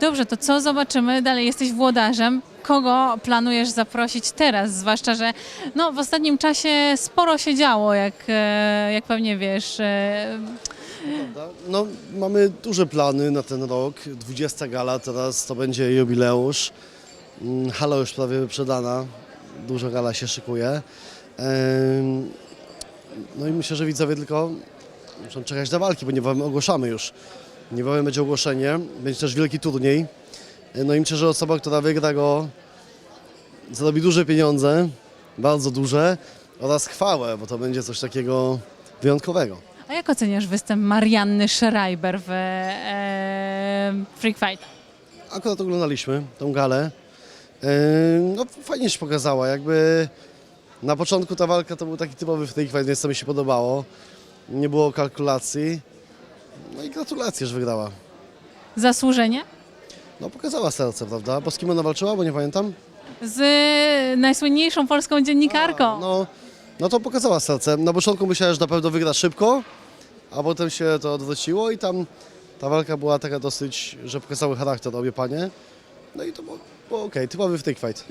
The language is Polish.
Dobrze, to co zobaczymy? Dalej jesteś włodarzem. Kogo planujesz zaprosić teraz? Zwłaszcza, że no, w ostatnim czasie sporo się działo, jak, e, jak pewnie wiesz. e? No, mamy duże plany na ten rok. 20 gala, teraz to będzie jubileusz. Mm, Hala już prawie wyprzedana. Duża gala się szykuje. No i myślę, że widzowie tylko muszą czekać na walki, bo niebawem ogłaszamy już. Niebawem będzie ogłoszenie, będzie też wielki turniej. No i myślę, że osoba, która wygra go, zarobi duże pieniądze, bardzo duże oraz chwałę, bo to będzie coś takiego wyjątkowego. A jak oceniasz występ Marianny Schreiber w e, Freak Fight? Akurat oglądaliśmy tą galę. Yy, No fajnie się pokazała, jakby na początku ta walka to był taki typowy freak fight, więc to mi się podobało. Nie było kalkulacji. No i gratulacje, że wygrała. Zasłużenie? No pokazała serce, prawda? Bo z kim ona walczyła, bo nie pamiętam. Z najsłynniejszą polską dziennikarką. No, no to pokazała serce. Na początku myślałem, że na pewno wygra szybko, a potem się to odwróciło i tam ta walka była taka dosyć, że pokazały charakter obie panie. No i to było, było okej, typowy freak fight.